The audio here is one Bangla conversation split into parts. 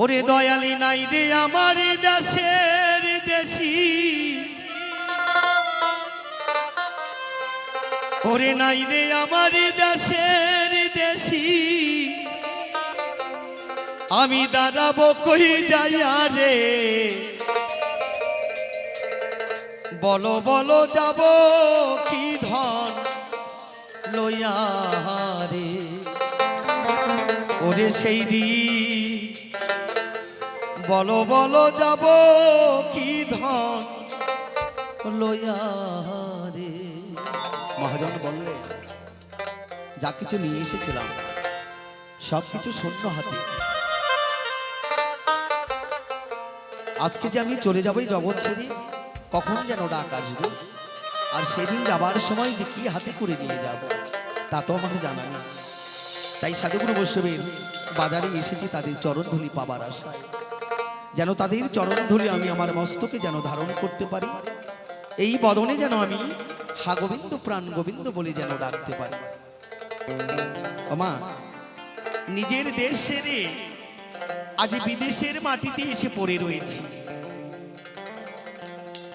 ওরে দয়ালি নাই রে আমার দেশের দেশি। ওরে নাই রে আমার দেশের দেশি। আমি দাঁড়াবো কই যাইয়া রে। বলো বলো, যাব কি ধন লইয়া রে? ওরে সেই দিন বলো বলো যাব কি ধন লইয়া রে মহাজন বললেন যা কিছু নিয়ে এসেছিলাম, সব কিছু শূন্য হাতে। আজকে যে আমি চলে যাব এই জগৎ ছেড়ে কখন যেন ডাক আসবে? আর সেদিন যাবার সময় যে কি হাতে করে নিয়ে যাব, তা তো আমার জানা নেই। তাই সাধুগুরু বৈষ্ণবের বাজারে এসেছি তাদের চরণধুলি পাবার আশায়। যেন তাদের চরণধুলি আমি আমার মস্তকে যেন ধারণ করতে পারি। এই বদনে যেন আমি হা গোবিন্দ প্রাণ গোবিন্দ বলে যেন ডাকতে পারি। নিজের দেশ ছেড়ে আজ বিদেশের মাটিতে এসে পড়ে রয়েছি।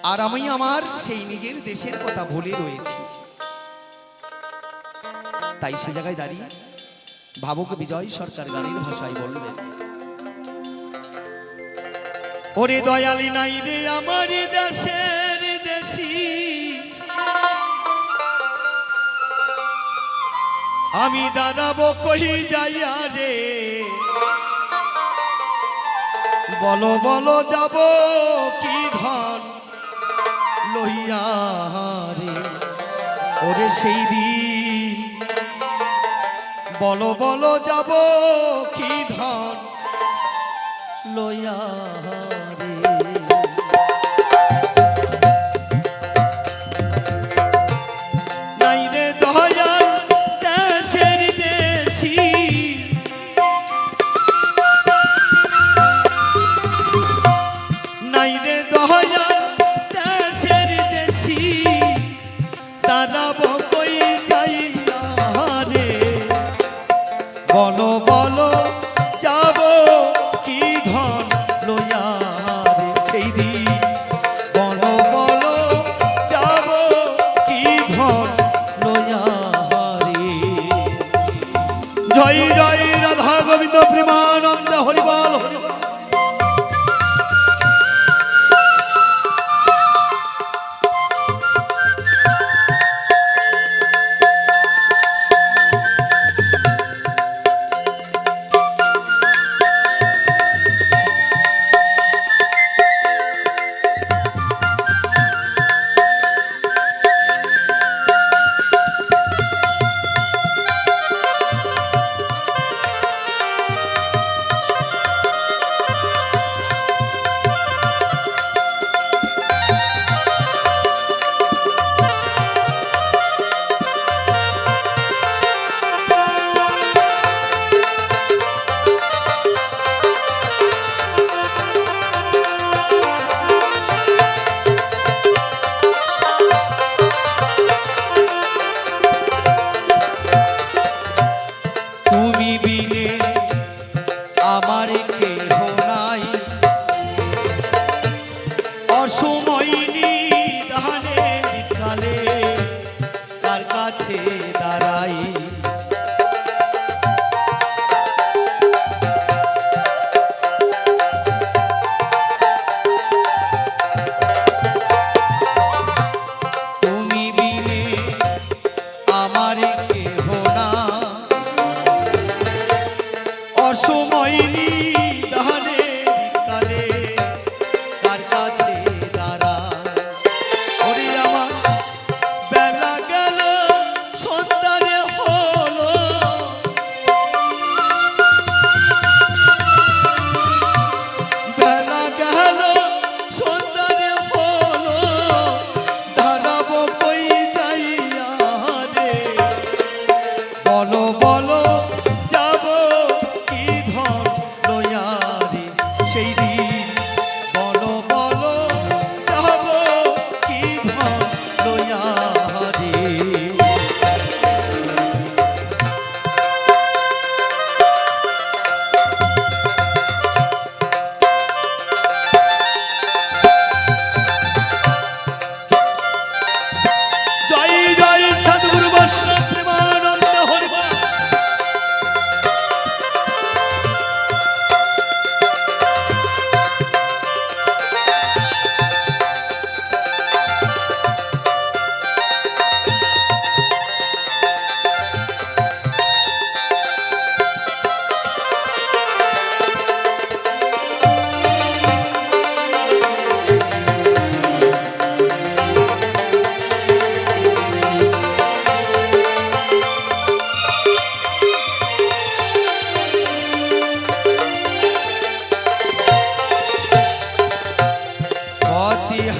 আর আমি আমার সেই নিজের দেশের কথা ভুলে রয়েছি। তাই সে জায়গায় দাঁড়িয়ে ভাবক বিজয় সরকার গানের ভাষায় বললেন ওরে দয়ালি নাই রে আমার দেশের দেশি। আমি দাঁড়াবো কই যাইয়া রে। বলো বলো যাব কি ধন লইয়া রে। ওরে সেই দিন। বলো বলো যাব কি ধন লইয়া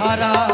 হারা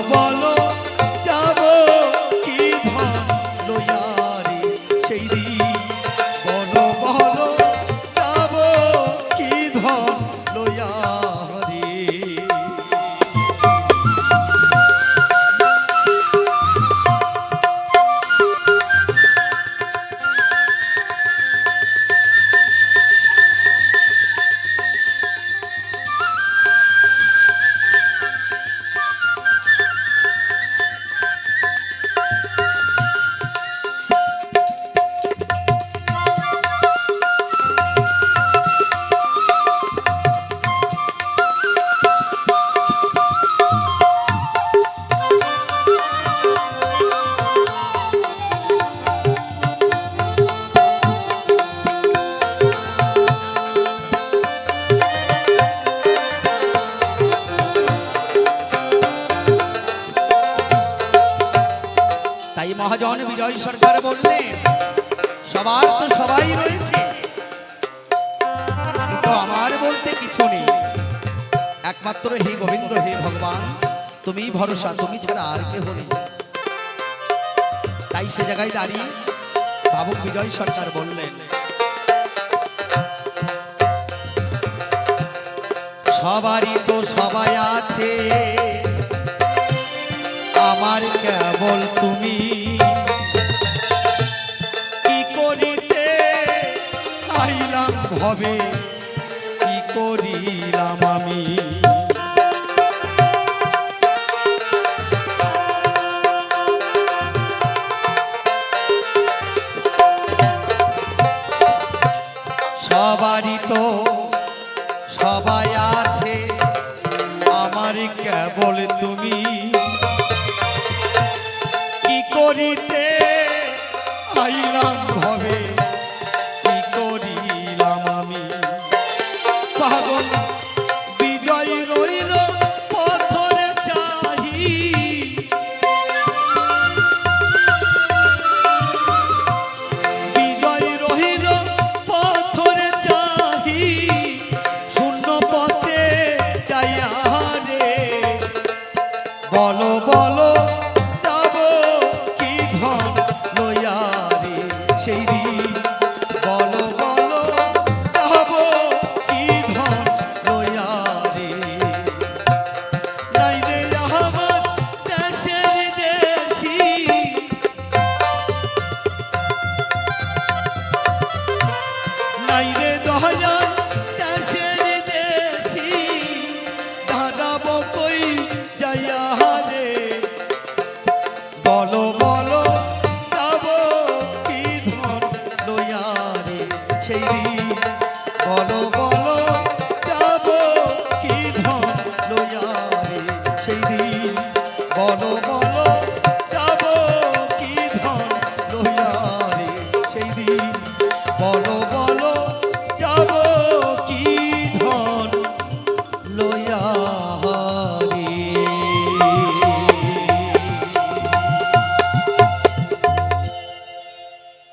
মহাজন বিজয় সরকার বললেন, সবার তো সবাই রয়েছে। কিন্তু আমার বলতে কিছু নেই। একমাত্র হে গোবিন্দ, হে ভগবান, তুমি ভরসা, তুমি ছাড়া আর কে হলে তাই সে জায়গায় দাঁড়িয়ে ভাবুক বিজয় সরকার বললেন, সবারই তো সবাই আছে। আমার কেবল তুমি। কি করিতে আইলাম ভবে, কি করিলাম আমি? সবারই তো সবাই আছে, আমার কেবল তুমি। করিতে আইলাম ভবে